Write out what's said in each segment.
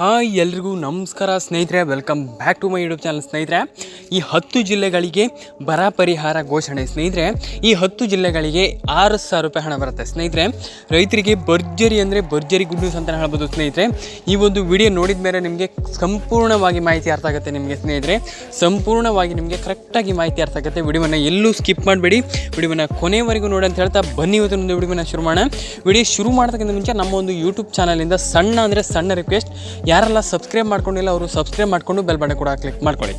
Hi ಎಲ್ರಿಗೂ ನಮಸ್ಕಾರ ಸ್ನೇಹಿತರೆ welcome back to my YouTube channel ಸ್ನೇಹಿತರೆ. ಈ ಹತ್ತು ಜಿಲ್ಲೆಗಳಿಗೆ ಬರ ಪರಿಹಾರ ಘೋಷಣೆ ಸ್ನೇಹಿತರೆ. ಈ ಹತ್ತು ಜಿಲ್ಲೆಗಳಿಗೆ ಆರು ಸಾವಿರ ರೂಪಾಯಿ ಹಣ ಬರುತ್ತೆ ಸ್ನೇಹಿತರೆ. ರೈತರಿಗೆ ಭರ್ಜರಿ ಅಂದರೆ ಭರ್ಜರಿ ಗುಡ್ ನ್ಯೂಸ್ ಅಂತ ಹೇಳ್ಬೋದು ಸ್ನೇಹಿತರೆ. ಈ ಒಂದು ವಿಡಿಯೋ ನೋಡಿದ ಮೇಲೆ ನಿಮಗೆ ಸಂಪೂರ್ಣವಾಗಿ ಮಾಹಿತಿ ಅರ್ಥ ಆಗುತ್ತೆ ನಿಮಗೆ ಸ್ನೇಹಿತರೆ. ಸಂಪೂರ್ಣವಾಗಿ ನಿಮಗೆ ಕರೆಕ್ಟಾಗಿ ಮಾಹಿತಿ ಅರ್ಥ ಆಗುತ್ತೆ. ವಿಡಿಯೋವನ್ನು ಎಲ್ಲೂ ಸ್ಕಿಪ್ ಮಾಡಬೇಡಿ. ವಿಡಿಯೋವನ್ನು ಕೊನೆವರೆಗೂ ನೋಡಿ ಅಂತ ಹೇಳ್ತಾ ಬನ್ನಿ ಇವತ್ತೊಂದು ವಿಡಿಯೋನ ಶುರು ಮಾಡೋಣ. ವಿಡಿಯೋ ಶುರು ಮಾಡೋದಕ್ಕಿಂತ ಮುಂಚೆ ನಮ್ಮ ಒಂದು ಯೂಟ್ಯೂಬ್ ಚಾನಲಿಂದ ಸಣ್ಣ ಅಂದರೆ ಸಣ್ಣ ರಿಕ್ವೆಸ್ಟ್ ಯಾರೆಲ್ಲ ಸಬ್ಸ್ಕ್ರೈಬ್ ಮಾಡ್ಕೊಂಡಿಲ್ಲ, ಅವರು ಸಬ್ಸ್ಕ್ರೈಬ್ ಮಾಡಿಕೊಂಡು ಬೆಲ್ ಬಟನ್ ಕೂಡ ಕ್ಲಿಕ್ ಮಾಡ್ಕೊಳ್ಳಿ.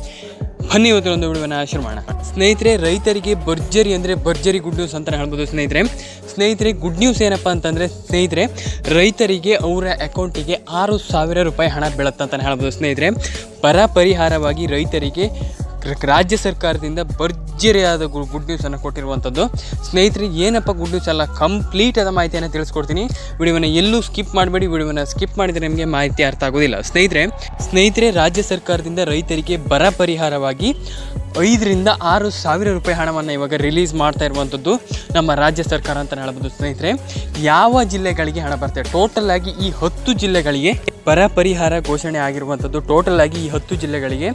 ಬನ್ನಿ ಇವತ್ತಿನ ಒಂದು ವಿಡಿಯೋನ ಶುರು ಮಾಡೋಣ. ಸ್ನೇಹಿತರೆ, ರೈತರಿಗೆ ಭರ್ಜರಿ ಅಂದರೆ ಭರ್ಜರಿ ಗುಡ್ ನ್ಯೂಸ್ ಅಂತ ಹೇಳ್ಬೋದು ಸ್ನೇಹಿತರೆ. ಸ್ನೇಹಿತರೆ ಗುಡ್ ನ್ಯೂಸ್ ಏನಪ್ಪ ಅಂತಂದರೆ ಸ್ನೇಹಿತರೆ, ರೈತರಿಗೆ ಅವರ ಅಕೌಂಟಿಗೆ ಆರು ಸಾವಿರ ರೂಪಾಯಿ ಹಣ ಬೀಳುತ್ತೆ ಅಂತ ಹೇಳ್ಬೋದು ಸ್ನೇಹಿತರೆ. ಬರ ಪರಿಹಾರವಾಗಿ ರೈತರಿಗೆ ರಾಜ್ಯ ಸರ್ಕಾರದಿಂದ ಭರ್ಜರಿಯಾದ ಗು ಗುಡ್ ನ್ಯೂಸನ್ನು ಕೊಟ್ಟಿರುವಂಥದ್ದು. ಸ್ನೇಹಿತರೆ, ಏನಪ್ಪ ಗುಡ್ ನ್ಯೂಸ್ ಅಲ್ಲ? ಕಂಪ್ಲೀಟ್ ಆದ ಮಾಹಿತಿಯನ್ನು ತಿಳಿಸ್ಕೊಡ್ತೀನಿ. ವಿಡಿಯೋವನ್ನು ಎಲ್ಲೂ ಸ್ಕಿಪ್ ಮಾಡಬೇಡಿ. ವಿಡಿಯೋವನ್ನು ಸ್ಕಿಪ್ ಮಾಡಿದರೆ ನಿಮಗೆ ಮಾಹಿತಿ ಅರ್ಥ ಆಗೋದಿಲ್ಲ. ಸ್ನೇಹಿತರೆ ಸ್ನೇಹಿತರೆ, ರಾಜ್ಯ ಸರ್ಕಾರದಿಂದ ರೈತರಿಗೆ ಬರ ಪರಿಹಾರವಾಗಿ ಐದರಿಂದ ಆರು ಸಾವಿರ ರೂಪಾಯಿ ಹಣವನ್ನು ಇವಾಗ ರಿಲೀಸ್ ಮಾಡ್ತಾ ಇರುವಂಥದ್ದು ನಮ್ಮ ರಾಜ್ಯ ಸರ್ಕಾರ ಅಂತ ಹೇಳ್ಬೋದು ಸ್ನೇಹಿತರೆ. ಯಾವ ಜಿಲ್ಲೆಗಳಿಗೆ ಹಣ ಬರ್ತದೆ? ಟೋಟಲ್ ಆಗಿ ಈ ಹತ್ತು ಜಿಲ್ಲೆಗಳಿಗೆ ಬರ ಪರಿಹಾರ ಘೋಷಣೆ ಆಗಿರುವಂಥದ್ದು ಟೋಟಲ್ ಆಗಿ ಈ ಹತ್ತು ಜಿಲ್ಲೆಗಳಿಗೆ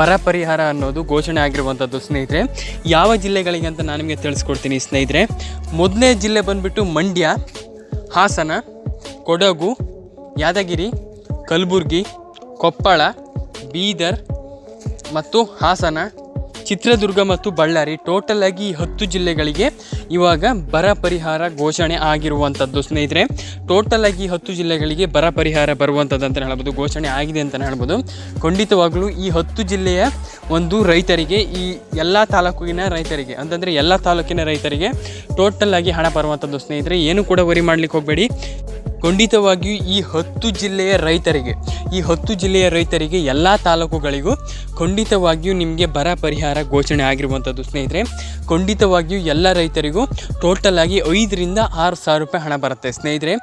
ಬರ ಪರಿಹಾರ ಅನ್ನೋದು ಘೋಷಣೆ ಆಗಿರುವಂಥದ್ದು ಸ್ನೇಹಿತರೆ. ಯಾವ ಜಿಲ್ಲೆಗಳಿಗೆ ಅಂತ ನಾನು ನಿಮಗೆ ತಿಳಿಸ್ಕೊಡ್ತೀನಿ ಸ್ನೇಹಿತರೆ. ಮೊದಲನೇ ಜಿಲ್ಲೆ ಬಂದುಬಿಟ್ಟು ಮಂಡ್ಯ, ಹಾಸನ, ಕೊಡಗು, ಯಾದಗಿರಿ, ಕಲಬುರ್ಗಿ, ಕೊಪ್ಪಳ, ಬೀದರ್ ಮತ್ತು ಹಾಸನ. ಚಿತ್ರದುರ್ಗ ಮತ್ತು ಬಳ್ಳಾರಿ ಟೋಟಲ್ ಆಗಿ ಹತ್ತು ಜಿಲ್ಲೆಗಳಿಗೆ ಇವಾಗ ಬರ ಪರಿಹಾರ ಘೋಷಣೆ ಆಗಿರುವಂಥದ್ದು ಸ್ನೇಹಿತರೆ, ಟೋಟಲ್ ಆಗಿ ಹತ್ತು ಜಿಲ್ಲೆಗಳಿಗೆ ಬರ ಪರಿಹಾರ ಬರುವಂಥದ್ದು ಅಂತಲೇ ಹೇಳ್ಬೋದು, ಘೋಷಣೆ ಆಗಿದೆ ಅಂತಲೇ ಹೇಳ್ಬೋದು. ಖಂಡಿತವಾಗಲೂ ಈ ಹತ್ತು ಜಿಲ್ಲೆಯ ಒಂದು ರೈತರಿಗೆ, ಈ ಎಲ್ಲ ತಾಲೂಕಿನ ರೈತರಿಗೆ, ಅಂತಂದರೆ ಎಲ್ಲ ತಾಲೂಕಿನ ರೈತರಿಗೆ ಟೋಟಲ್ ಆಗಿ ಹಣ ಬರುವಂಥದ್ದು ಸ್ನೇಹಿತರೆ, ಏನು ಕೂಡ ವರಿ ಮಾಡ್ಲಿಕ್ಕೆ ಹೋಗಬೇಡಿ. ಖಂಡಿತವಾಗಿಯೂ ಈ ಹತ್ತು ಜಿಲ್ಲೆಯ ರೈತರಿಗೆ, ಈ ಹತ್ತು ಜಿಲ್ಲೆಯ ರೈತರಿಗೆ ಎಲ್ಲ ತಾಲೂಕುಗಳಿಗೂ ಖಂಡಿತವಾಗಿಯೂ ನಿಮಗೆ ಬರ ಪರಿಹಾರ ಘೋಷಣೆ ಆಗಿರುವಂಥದ್ದು ಸ್ನೇಹಿತರೆ. ಖಂಡಿತವಾಗಿಯೂ ಎಲ್ಲ ರೈತರಿಗೂ ಟೋಟಲ್ ಆಗಿ ಐದರಿಂದ ಆರು ಸಾವಿರ ರೂಪಾಯಿ ಹಣ ಬರುತ್ತೆ ಸ್ನೇಹಿತರೆ.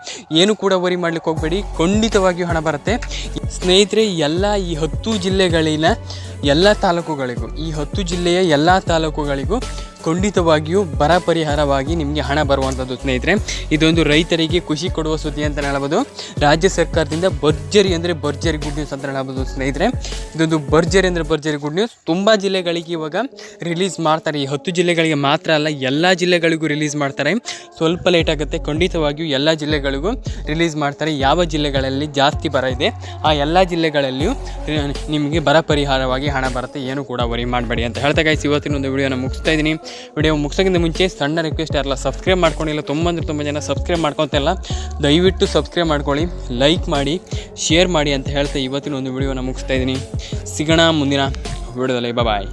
ಏನು ಕೂಡ ವರಿ ಮಾಡ್ಲಿಕ್ಕೆ ಹೋಗಬೇಡಿ, ಖಂಡಿತವಾಗಿಯೂ ಹಣ ಬರುತ್ತೆ. ಸ್ನೇಹಿತರೆ, ಎಲ್ಲ ಈ ಹತ್ತು ಜಿಲ್ಲೆಗಳಿನ ಎಲ್ಲ ತಾಲೂಕುಗಳಿಗೂ, ಈ ಹತ್ತು ಜಿಲ್ಲೆಯ ಎಲ್ಲ ತಾಲೂಕುಗಳಿಗೂ ಖಂಡಿತವಾಗಿಯೂ ಬರ ಪರಿಹಾರವಾಗಿ ನಿಮಗೆ ಹಣ ಬರುವಂಥದ್ದು ಸ್ನೇಹಿತರೆ. ಇದೊಂದು ರೈತರಿಗೆ ಖುಷಿ ಕೊಡುವ ಸುದ್ದಿ ಅಂತ ಹೇಳ್ಬೋದು ರಾಜ್ಯ ಸರ್ಕಾರದಿಂದ ಭರ್ಜರಿ ಅಂದರೆ ಭರ್ಜರಿ ಗುಡ್ ನ್ಯೂಸ್ ಅಂತ ಹೇಳ್ಬೋದು ಸ್ನೇಹಿತರೆ. ಇದೊಂದು ಭರ್ಜರಿ ಅಂದರೆ ಭರ್ಜರಿ ಗುಡ್ ನ್ಯೂಸ್ ತುಂಬ ಜಿಲ್ಲೆಗಳಿಗೆ ಇವಾಗ ರಿಲೀಸ್ ಮಾಡ್ತಾರೆ. ಈ ಹತ್ತು ಜಿಲ್ಲೆಗಳಿಗೆ ಮಾತ್ರ ಅಲ್ಲ, ಎಲ್ಲ ಜಿಲ್ಲೆಗಳಿಗೂ ರಿಲೀಸ್ ಮಾಡ್ತಾರೆ. ಸ್ವಲ್ಪ ಲೇಟ್ ಆಗುತ್ತೆ. ಖಂಡಿತವಾಗಿಯೂ ಎಲ್ಲ ಜಿಲ್ಲೆಗಳಿಗೂ ರಿಲೀಸ್ ಮಾಡ್ತಾರೆ. ಯಾವ ಜಿಲ್ಲೆಗಳಲ್ಲಿ ಜಾಸ್ತಿ ಬರ ಇದೆ, ಆ ಎಲ್ಲ ಜಿಲ್ಲೆಗಳಲ್ಲಿಯೂ ನಿಮಗೆ ಬರ ಪರಿಹಾರವಾಗಿ ಹಣ ಬರುತ್ತೆ. ಏನು ಕೂಡ ವರಿ ಮಾಡಬೇಡಿ ಅಂತ ಹೇಳ್ತಾ ಗೈಸ್ ಇವತ್ತಿನ ಒಂದು ವಿಡಿಯೋನ ಮುಗಿಸ್ತಾ ಇದ್ದೀನಿ. ವಿಡಿಯೋ ಮುಗಿಸೋಕ್ಕಿಂತ ಮುಂಚೆ ಸಣ್ಣ ರಿಕ್ವೆಸ್ಟ್ ಯಾರಲ್ಲ ಸಬ್ಸ್ಕ್ರೈಬ್ ಮಾಡ್ಕೊಂಡಿಲ್ಲ, ತುಂಬ ಅಂದರೆ ತುಂಬ ಜನ ಸಬ್ಸ್ಕ್ರೈಬ್ ಮಾಡ್ಕೊತಿಲ್ಲ, ದಯವಿಟ್ಟು ಸಬ್ಸ್ಕ್ರೈಬ್ ಮಾಡ್ಕೊಳ್ಳಿ ಲೈಕ್ ಮಾಡಿ ಶೇರ್ ಮಾಡಿ ಅಂತ ಹೇಳ್ತಾ ಇವತ್ತಿನ ಒಂದು ವಿಡಿಯೋನ ಮುಗಿಸ್ತಾ ಇದ್ದೀನಿ. ಸಿಗೋಣ ಮುಂದಿನ ವಿಡಿಯೋದಲ್ಲಿ. ಬಾಯ್